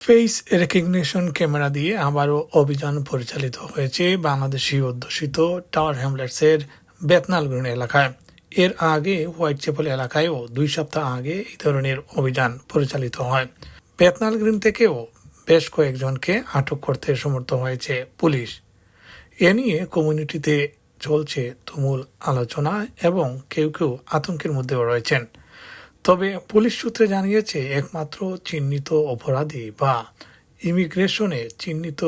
Face recognition camera দিয়ে আবারও অভিযান পরিচালিত হয়েছে বাংলাদেশি অধ্যুষিত টাওয়ার হ্যামলেটসের বেতনাল গ্রিন এলাকায়। এর আগে হোয়াইট চ্যাপেল এলাকায়ও দুই সপ্তাহ আগে এই ধরনের অভিযান পরিচালিত হয়। বেতনাল গ্রিন থেকেও বেশ কয়েকজনকে আটক করতে সমর্থ হয়েছে পুলিশ। এ নিয়ে কমিউনিটিতে চলছে তুমুল আলোচনা এবং কেউ কেউ আতঙ্কের মধ্যেও রয়েছেন। তবে পুলিশ সূত্রে জানিয়েছে, একমাত্র চিহ্নিত অপরাধী বা ইমিগ্রেশনে চিহ্নিত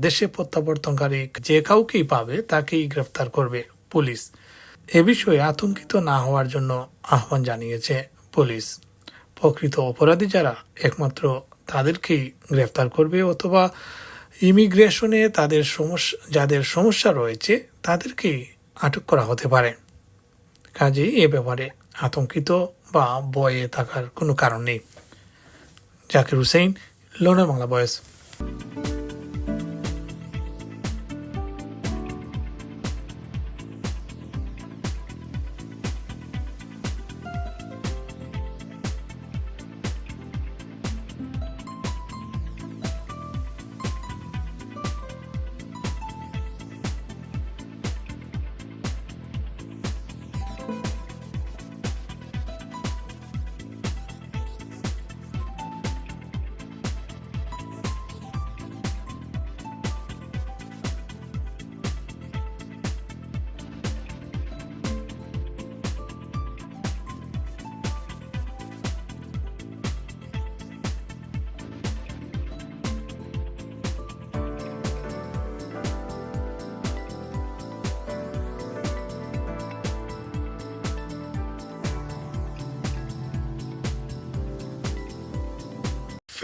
দেশে প্রত্যাবর্তনকারী যে কাউকেই পাবে তাকেই গ্রেফতার করবে পুলিশ। এ বিষয়ে আতঙ্কিত না হওয়ার জন্য আহ্বান জানিয়েছে পুলিশ। প্রকৃত অপরাধী যারা, একমাত্র তাদেরকেই গ্রেফতার করবে অথবা ইমিগ্রেশনে তাদের সমস্যা, যাদের সমস্যা রয়েছে তাদেরকেই আটক করা হতে পারে। কাজেই এ ব্যাপারে আতঙ্কিত বা বয়ে থাকার কোনো কারণ নেই। জাকির হুসেইন লোনা বাংলা বয়স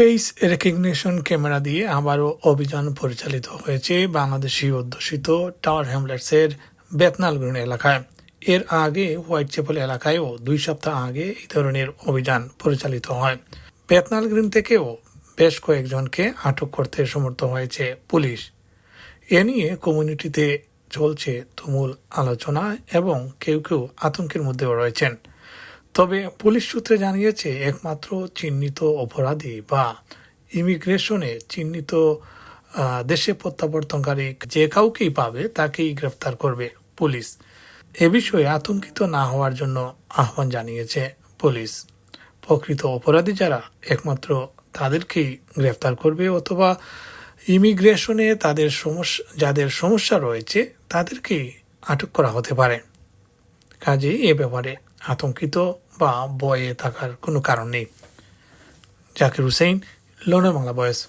ফেস রেকগনিশন ক্যামেরা দিয়ে আবারও অভিযান পরিচালিত হয়েছে বাংলাদেশি অধ্যুষিত টাওয়ার হ্যামলেটসের বেতনাল গ্রিন এলাকায়। এর আগে হোয়াইট চ্যাপেল এলাকায়ও দুই সপ্তাহ আগে এই ধরনের অভিযান পরিচালিত হয়। বেতনাল গ্রিন থেকেও বেশ কয়েকজনকে আটক করতে সমর্থ হয়েছে পুলিশ। এ নিয়ে কমিউনিটিতে চলছে তুমুল আলোচনা এবং কেউ কেউ আতঙ্কের মধ্যেও রয়েছেন। তবে পুলিশ সূত্রে জানিয়েছে, একমাত্র চিহ্নিত অপরাধী বা ইমিগ্রেশনে চিহ্নিত দেশে প্রত্যাবর্তনকারী যে কাউকেই পাবে তাকেই গ্রেফতার করবে পুলিশ। এ বিষয়ে আতঙ্কিত না হওয়ার জন্য আহ্বান জানিয়েছে পুলিশ। প্রকৃত অপরাধী যারা, একমাত্র তাদেরকেই গ্রেফতার করবে অথবা ইমিগ্রেশনে তাদের সমস্যা, যাদের সমস্যা রয়েছে তাদেরকেই আটক করা হতে পারে। কাজেই এ ব্যাপারে আতঙ্কিত বা বয়ে থাকার কোনো কারণ নেই। জাকির হুসেইন লোনা বাংলা বয়স